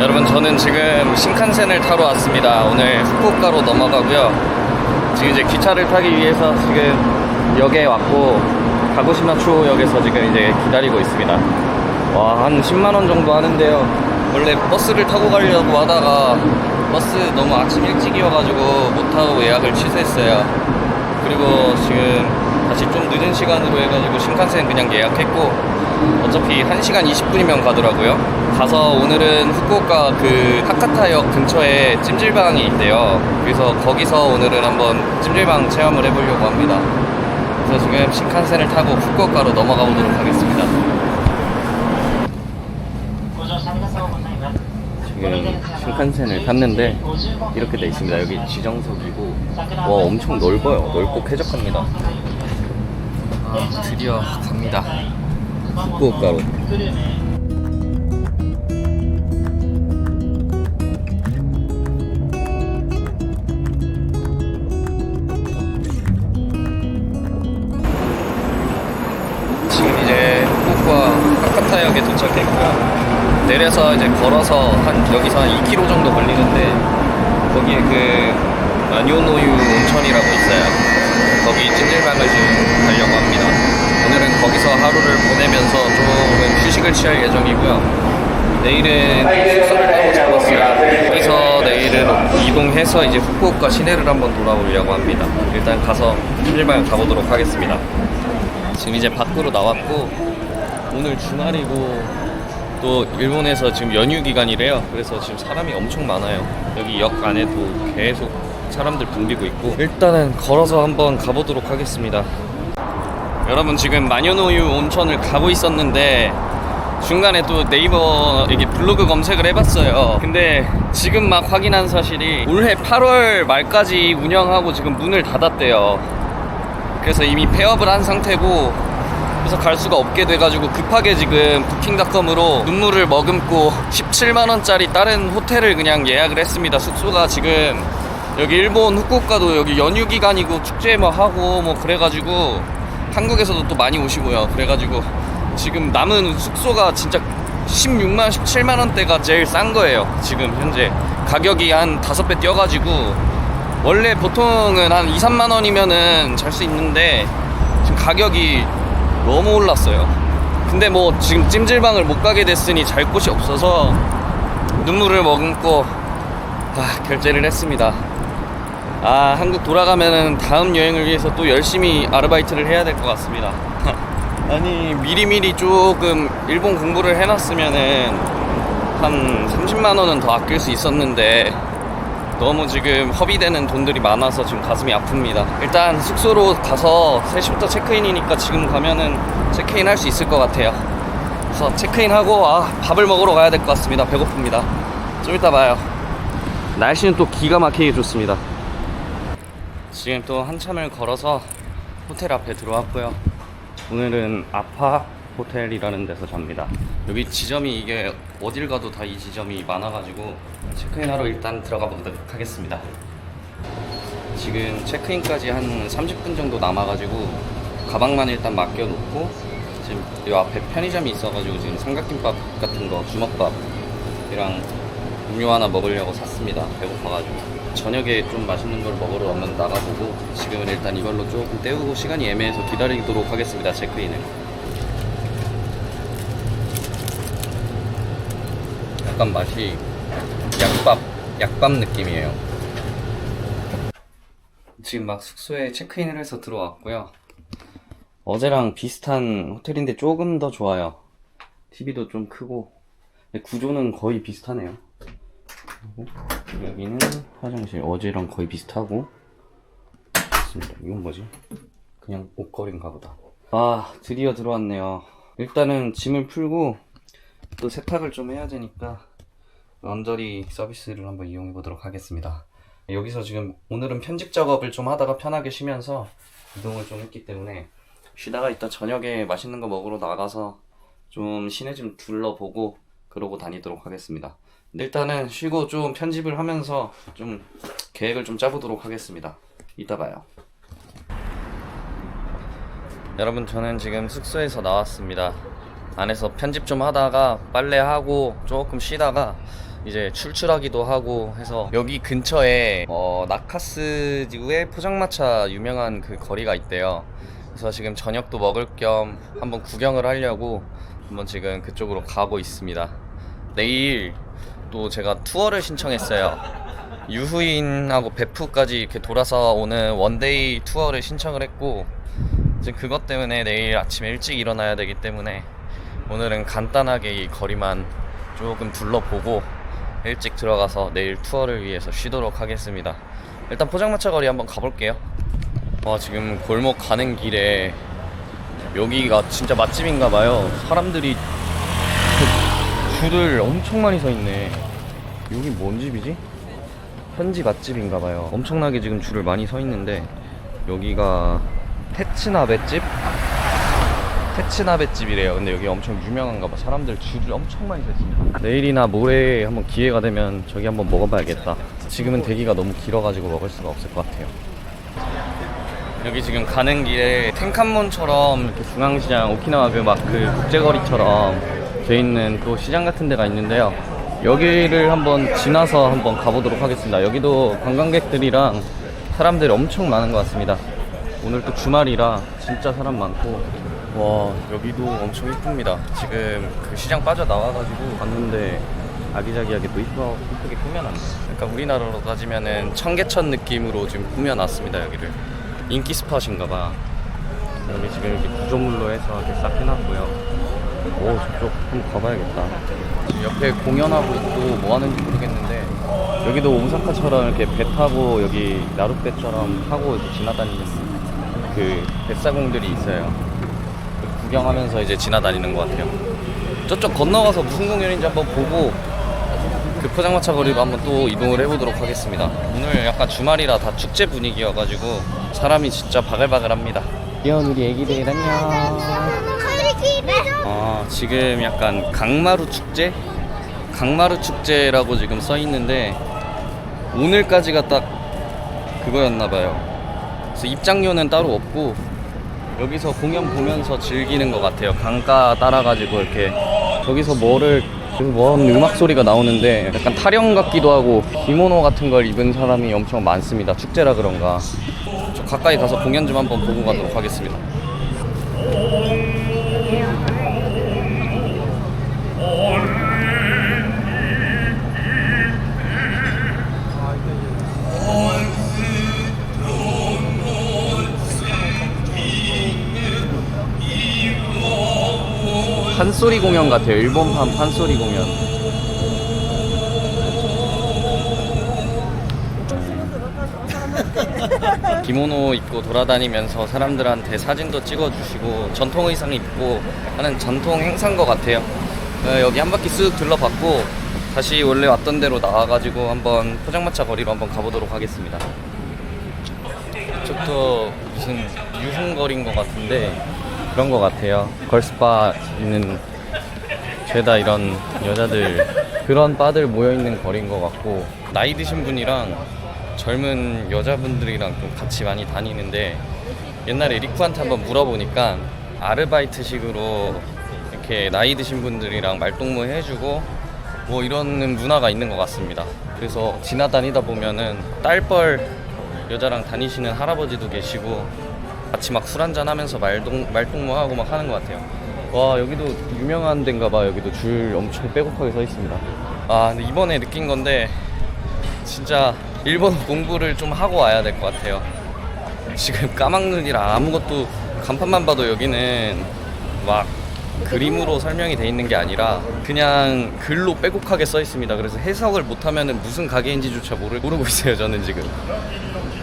여러분 저는 지금 신칸센을 타러 왔습니다. 오늘 후쿠오카로 넘어가고요. 지금 이제 기차를 타기 위해서 지금 역에 왔고 가고시마 추호역에서 지금 이제 기다리고 있습니다. 와 한 10만 원 정도 하는데요. 원래 버스를 타고 가려고 하다가 버스 너무 아침 일찍이어가지고 못 타고 예약을 취소했어요. 그리고 지금 다시 좀 늦은 시간으로 해가지고 신칸센 그냥 예약했고 어차피 1시간 20분이면 가더라고요. 가서 오늘은 후쿠오카 그 하카타역 근처에 찜질방이 있대요. 그래서 거기서 오늘은 한번 찜질방 체험을 해보려고 합니다. 그래서 지금 신칸센을 타고 후쿠오카로 넘어가 보도록 하겠습니다. 지금 신칸센을 탔는데 이렇게 돼 있습니다. 여기 지정석이고 와 엄청 넓어요. 넓고 쾌적합니다. 아, 드디어 갑니다. 후쿠오카로. 내려서 이제 걸어서 한 여기서 한 2km 정도 걸리는데 거기에 그 마뇨노유 온천이라고 있어요. 거기 찜질방을 지금 가려고 합니다. 오늘은 거기서 하루를 보내면서 조금 휴식을 취할 예정이고요. 내일은 숙소를 따로 잡았어요. 여기서 내일은 이동해서 이제 후쿠오카 시내를 한번 돌아오려고 합니다. 일단 가서 찜질방을 가보도록 하겠습니다. 지금 이제 밖으로 나왔고 오늘 주말이고 또 일본에서 지금 연휴 기간이래요. 그래서 지금 사람이 엄청 많아요. 여기 역 안에도 계속 사람들 붐비고 있고 일단은 걸어서 한번 가보도록 하겠습니다. 여러분 지금 마녀노유 온천을 가고 있었는데 중간에 또 네이버 이게 블로그 검색을 해봤어요. 근데 지금 막 확인한 사실이 올해 8월 말까지 운영하고 지금 문을 닫았대요. 그래서 이미 폐업을 한 상태고 그래서 갈 수가 없게 돼가지고 급하게 지금 부킹닷컴으로 눈물을 머금고 17만 원짜리 다른 호텔을 그냥 예약을 했습니다. 숙소가 지금 여기 일본 후쿠오카도 여기 연휴 기간이고 축제 뭐 하고 뭐 그래가지고 한국에서도 또 많이 오시고요. 그래가지고 지금 남은 숙소가 진짜 16만 17만 원대가 제일 싼 거예요. 지금 현재 가격이 한 다섯 배 뛰어가지고 원래 보통은 한 2, 3만 원이면은 잘 수 있는데 지금 가격이 너무 올랐어요. 근데 뭐 지금 찜질방을 못 가게 됐으니 잘 곳이 없어서 눈물을 머금고 아, 결제를 했습니다. 아, 한국 돌아가면은 다음 여행을 위해서 또 열심히 아르바이트를 해야 될 것 같습니다. 아니, 미리미리 조금 일본 공부를 해놨으면은 한 30만 원은 더 아낄 수 있었는데 너무 지금 허비되는 돈들이 많아서 지금 가슴이 아픕니다. 일단 숙소로 가서 3시부터 체크인이니까 지금 가면은 체크인 할 수 있을 것 같아요. 그래서 체크인하고 아, 밥을 먹으러 가야 될 것 같습니다. 배고픕니다. 좀 이따 봐요. 날씨는 또 기가 막히게 좋습니다. 지금 또 한참을 걸어서 호텔 앞에 들어왔고요. 오늘은 아파 호텔이라는 데서 잡니다. 여기 지점이 이게 어딜 가도 다 이 지점이 많아가지고 체크인하러 일단 들어가 보도록 하겠습니다. 지금 체크인까지 한 30분 정도 남아가지고 가방만 일단 맡겨놓고 지금 이 앞에 편의점이 있어가지고 지금 삼각김밥 같은 거 주먹밥이랑 음료 하나 먹으려고 샀습니다. 배고파가지고 저녁에 좀 맛있는 걸 먹으러 한번 나가보고 지금은 일단 이걸로 조금 때우고 시간이 애매해서 기다리도록 하겠습니다. 체크인을. 약간 맛이 약밥, 약밥 느낌이에요. 지금 막 숙소에 체크인을 해서 들어왔고요. 어제랑 비슷한 호텔인데 조금 더 좋아요. TV도 좀 크고 구조는 거의 비슷하네요. 여기는 화장실 어제랑 거의 비슷하고 있습니다. 이건 뭐지? 그냥 옷걸이인가 보다. 아 드디어 들어왔네요. 일단은 짐을 풀고 또 세탁을 좀 해야 되니까 런저리 서비스를 한번 이용해 보도록 하겠습니다. 여기서 지금 오늘은 편집 작업을 좀 하다가 편하게 쉬면서 이동을 좀 했기 때문에 쉬다가 이따 저녁에 맛있는 거 먹으러 나가서 좀 시내 좀 둘러보고 그러고 다니도록 하겠습니다. 일단은 쉬고 좀 편집을 하면서 좀 계획을 좀 짜보도록 하겠습니다. 이따 봐요. 여러분 저는 지금 숙소에서 나왔습니다. 안에서 편집 좀 하다가 빨래하고 조금 쉬다가 이제 출출하기도 하고 해서 여기 근처에 어, 나카스 지구에 포장마차 유명한 그 거리가 있대요. 그래서 지금 저녁도 먹을 겸 한번 구경을 하려고 한번 지금 그쪽으로 가고 있습니다. 내일 또 제가 투어를 신청했어요. 유후인하고 베프까지 이렇게 돌아서 오는 원데이 투어를 신청을 했고 지금 그것 때문에 내일 아침에 일찍 일어나야 되기 때문에 오늘은 간단하게 이 거리만 조금 둘러보고 일찍 들어가서 내일 투어를 위해서 쉬도록 하겠습니다. 일단 포장마차 거리 한번 가볼게요. 와 지금 골목 가는 길에 여기가 진짜 맛집인가 봐요. 사람들이 줄을 엄청 많이 서 있네. 여기 뭔 집이지? 현지 맛집인가 봐요. 엄청나게 지금 줄을 많이 서 있는데 여기가 테츠나베 집? 테츠나베집이래요. 근데 여기 엄청 유명한가 봐. 사람들 줄을 엄청 많이 서 있습니다. 내일이나 모레 한번 기회가 되면 저기 한번 먹어봐야겠다. 지금은 대기가 너무 길어가지고 먹을 수가 없을 것 같아요. 여기 지금 가는 길에 텐칸몬처럼 이렇게 중앙시장 오키나와 그막그 국제거리처럼 돼 있는 또 시장 같은 데가 있는데요. 여기를 한번 지나서 한번 가보도록 하겠습니다. 여기도 관광객들이랑 사람들이 엄청 많은 것 같습니다. 오늘 또 주말이라 진짜 사람 많고 와 여기도 엄청 이쁩니다. 지금 그 시장 빠져 나와가지고 봤는데 아기자기하게 또 이쁘, 이쁘게 꾸며놨네요. 그러니까 우리나라로 따지면은 청계천 느낌으로 지금 꾸며놨습니다 여기를. 인기 스팟인가봐. 여기 지금 이렇게 구조물로 해서 이렇게 싹 해놨고요. 오 저쪽 한번 가봐야겠다. 옆에 공연하고 있고 뭐 하는지 모르겠는데 여기도 오사카처럼 이렇게 배 타고 여기 나룻배처럼 타고 지나다니는 그 뱃사공들이 있어요. 그 구경하면서 이제 지나다니는 것 같아요. 저쪽 건너가서 무슨 공연인지 한번 보고 그 포장마차 거리로 한번 또 이동을 해보도록 하겠습니다. 오늘 약간 주말이라 다 축제 분위기여가지고 사람이 진짜 바글바글합니다. 귀여운 우리 애기들 안녕. 아 지금 약간 강마루 축제? 강마루 축제라고 지금 써 있는데 오늘까지가 딱 그거였나 봐요. 그래서 입장료는 따로 없고 여기서 공연 보면서 즐기는 것 같아요. 강가 따라가지고 이렇게 저기서 뭐를 지금 뭐 하는 음악 소리가 나오는데 약간 타령 같기도 하고 기모노 같은 걸 입은 사람이 엄청 많습니다. 축제라 그런가. 저 가까이 가서 공연 좀 한번 보고 가도록 하겠습니다. 판소리 공연 같아요. 일본판 판소리 공연. 기모노 입고 돌아다니면서 사람들한테 사진도 찍어주시고 전통 의상 입고 하는 전통 행사인 것 같아요. 어, 여기 한 바퀴 쓱 둘러봤고 다시 원래 왔던 데로 나와가지고 한번 포장마차 거리로 한번 가보도록 하겠습니다. 이쪽도 무슨 유흥거리인 것 같은데 그런 것 같아요. 걸스바 있는 죄다 이런 여자들 그런 바들 모여 있는 거리인 것 같고 나이 드신 분이랑 젊은 여자분들이랑 좀 같이 많이 다니는데 옛날에 리쿠한테 한번 물어보니까 아르바이트식으로 이렇게 나이 드신 분들이랑 말동무 해주고 뭐 이런 문화가 있는 것 같습니다. 그래서 지나다니다 보면은 딸뻘 여자랑 다니시는 할아버지도 계시고 같이 막 술 한잔 하면서 말동, 말동무하고 막 하는 것 같아요. 와, 여기도 유명한 데인가 봐. 여기도 줄 엄청 빼곡하게 서 있습니다. 아, 근데 이번에 느낀 건데, 진짜 일본 공부를 좀 하고 와야 될 것 같아요. 지금 까막눈이라 아무것도 간판만 봐도 여기는 막 그림으로 설명이 돼 있는 게 아니라 그냥 글로 빼곡하게 써 있습니다. 그래서 해석을 못하면은 무슨 가게인지조차 모르, 모르고 있어요, 저는 지금.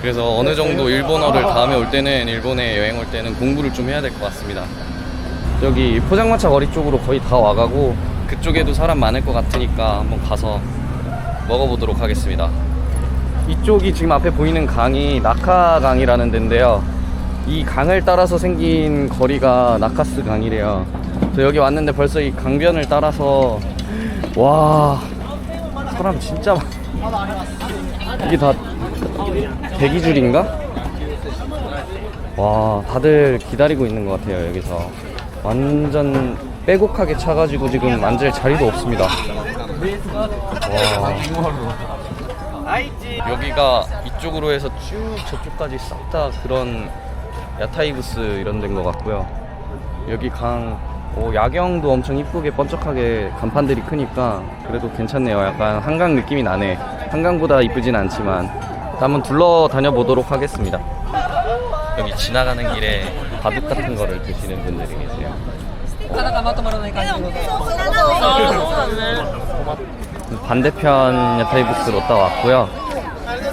그래서 어느 정도 일본어를 다음에 올 때는 일본에 여행 올 때는 공부를 좀 해야 될 것 같습니다. 저기 포장마차 거리 쪽으로 거의 다 와가고 그쪽에도 사람 많을 것 같으니까 한번 가서 먹어보도록 하겠습니다. 이쪽이 지금 앞에 보이는 강이 나카강이라는 데인데요. 이 강을 따라서 생긴 거리가 나카스 강이래요. 저 여기 왔는데 벌써 이 강변을 따라서 와 사람 진짜 많. 이게 다 대기줄인가? 와 다들 기다리고 있는 것 같아요 여기서 완전 빼곡하게 차가지고 지금 앉을 자리도 없습니다 여기가 이쪽으로 해서 쭉 저쪽까지 싹 다 그런 야타이부스 이런 데인 것 같고요. 여기 강 오, 야경도 엄청 이쁘게 번쩍하게 간판들이 크니까 그래도 괜찮네요. 약간 한강 느낌이 나네. 한강보다 이쁘진 않지만 한번 둘러 다녀보도록 하겠습니다. 여기 지나가는 길에 바둑 같은 거를 드시는 분들이 계세요. 반대편 야타이부스로 왔다 왔고요.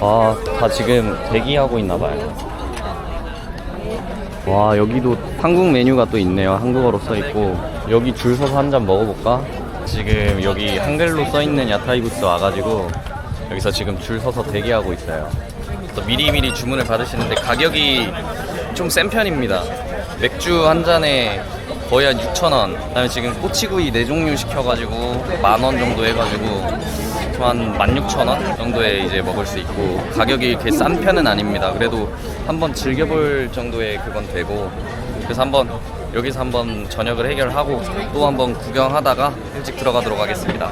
아, 다 지금 대기하고 있나 봐요. 와, 여기도 한국 메뉴가 또 있네요. 한국어로 써 있고. 여기 줄 서서 한 잔 먹어볼까? 지금 여기 한글로 써 있는 야타이 부스 와가지고 여기서 지금 줄 서서 대기하고 있어요. 또 미리미리 주문을 받으시는데 가격이 좀 센 편입니다. 맥주 한 잔에 거의 한 6,000원. 그다음에 지금 꼬치구이 네 종류 시켜가지고 만 원 정도 해가지고 한 16,000원 정도에 이제 먹을 수 있고 가격이 이렇게 싼 편은 아닙니다. 그래도 한번 즐겨볼 정도의 그건 되고 그래서 한번 여기서 한번 저녁을 해결하고 또 한번 구경하다가 일찍 들어가도록 하겠습니다.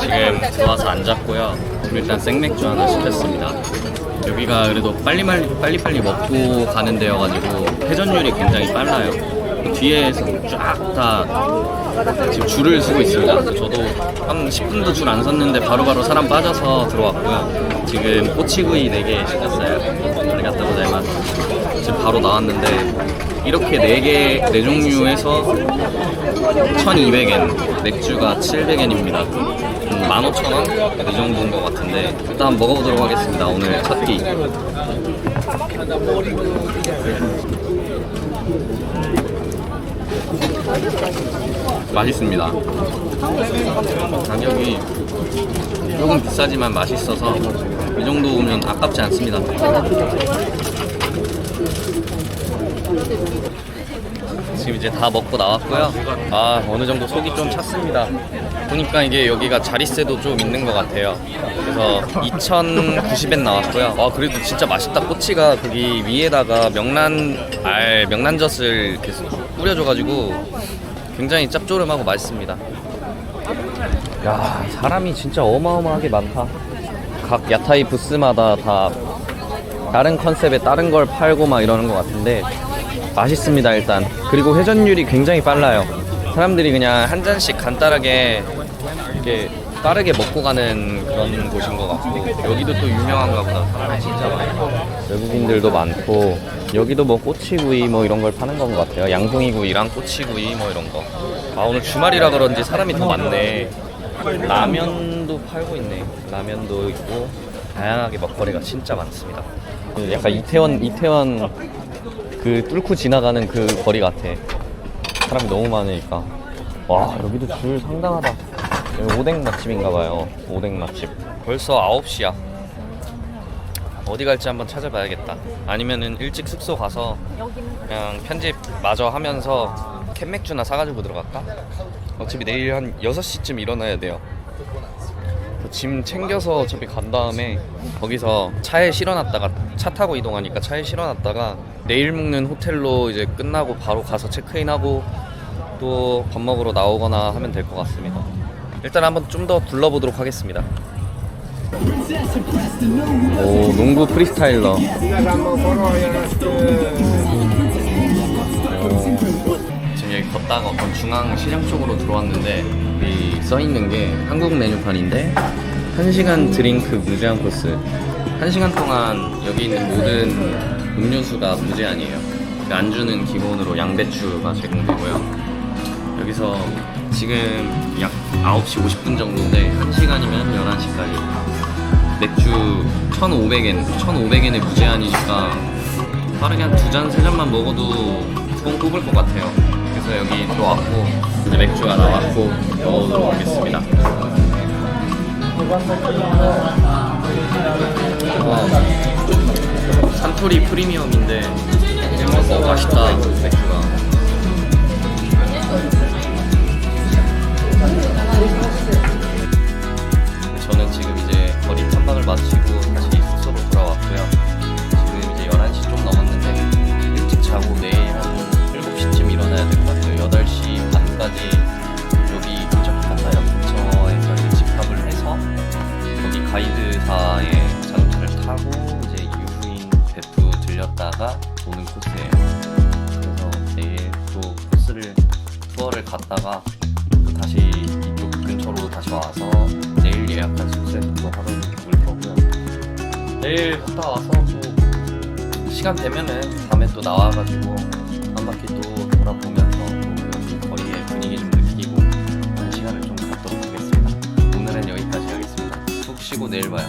지금 들어와서 앉았고요. 일단 생맥주 하나 시켰습니다. 여기가 그래도 빨리 빨리 빨리빨리 먹고 가는 데여가지고 회전율이 굉장히 빨라요. 그 뒤에서 쫙 다 지금 줄을 서고 있습니다. 저도 한 10분도 줄 안 섰는데 바로바로 사람 빠져서 들어왔고요. 지금 꼬치구이 4개 시켰어요. 아리가또 고자이마스. 지금 바로 나왔는데 이렇게 4개, 4종류에서 1200엔, 맥주가 700엔입니다. 음, 15,000원? 이 정도인 것 같은데 일단 먹어보도록 하겠습니다. 오늘 첫 끼. 맛있습니다. 가격이 조금 비싸지만 맛있어서 이 정도면 아깝지 않습니다. 지금 이제 다 먹고 나왔고요. 아 어느 정도 속이 좀 찼습니다. 보니까 이게 여기가 자릿세도 좀 있는 것 같아요. 그래서 2,090엔 나왔고요. 아 그래도 진짜 맛있다. 꼬치가 거기 위에다가 명란 알 명란젓을 이렇게 뿌려줘가지고 굉장히 짭조름하고 맛있습니다. 야 사람이 진짜 어마어마하게 많다. 각 야타이 부스마다 다 다른 컨셉의 다른 걸 팔고 막 이러는 것 같은데 맛있습니다 일단 그리고 회전율이 굉장히 빨라요 사람들이 그냥 한 잔씩 간단하게 이렇게 빠르게 먹고 가는 그런 곳인 것 같고 여기도 또 유명한가 보다. 사람이 진짜 많고 외국인들도 많고 여기도 뭐 꼬치구이 뭐 이런 걸 파는 건 것 같아요. 양송이구이랑 꼬치구이 뭐 이런 거아 오늘 주말이라 그런지 사람이 더 많네. 라면도 팔고 있네 라면도 있고 다양하게 먹거리가 진짜 많습니다. 약간 이태원 이태원 그 뚫고 지나가는 그 거리 같아. 사람이 너무 많으니까. 와, 여기도 줄 상당하다. 여기 오뎅 맛집인가 봐요. 오뎅 맛집. 벌써 9시야. 어디 갈지 한번 찾아봐야겠다. 아니면은 일찍 숙소 가서 그냥 편집 마저 하면서 캔맥주나 사가지고 들어갈까? 어차피 내일 한 6시쯤 일어나야 돼요. 그짐 챙겨서 어차피 간 다음에 거기서 차에 실어놨다가 차 타고 이동하니까 차에 실어놨다가 내일 묵는 호텔로 이제 끝나고 바로 가서 체크인하고 또 밥 먹으러 나오거나 하면 될 것 같습니다. 일단 한번 좀 더 둘러보도록 하겠습니다. 오 농구 프리스타일러. 지금 여기 걷다가 건 중앙 시장 쪽으로 들어왔는데 써 있는 게 한국 메뉴판인데 1시간 드링크 무제한 코스 1시간 동안 여기 있는 모든 음료수가 무제한이에요 그 안주는 기본으로 양배추가 제공되고요 여기서 지금 약 9시 50분 정도인데 1시간이면 11시까지 맥주 1,500엔 1,500엔에 무제한이니까 빠르게 한 두 잔, 세 잔만 먹어도 뽕 뽑을 것 같아요. 그래서 여기 또 왔고 이제 맥주가 나왔고 먹어보도록 하겠습니다. 와, 산토리 프리미엄인데 어, 맛있다 코스예요. 그래서 내일 또 코스를 투어를 갔다가 다시 이쪽 근처로 다시 와서 내일 예약한 숙소에서 또 하루 묵을 거고요. 내일 갔다 와서 또 시간 되면은 밤에 또 나와가지고 한 바퀴 또 돌아보면서 또 거리의 분위기 좀 느끼고 그런 시간을 좀 갖도록 하겠습니다. 오늘은 여기까지 하겠습니다. 푹 쉬고 내일 봐요.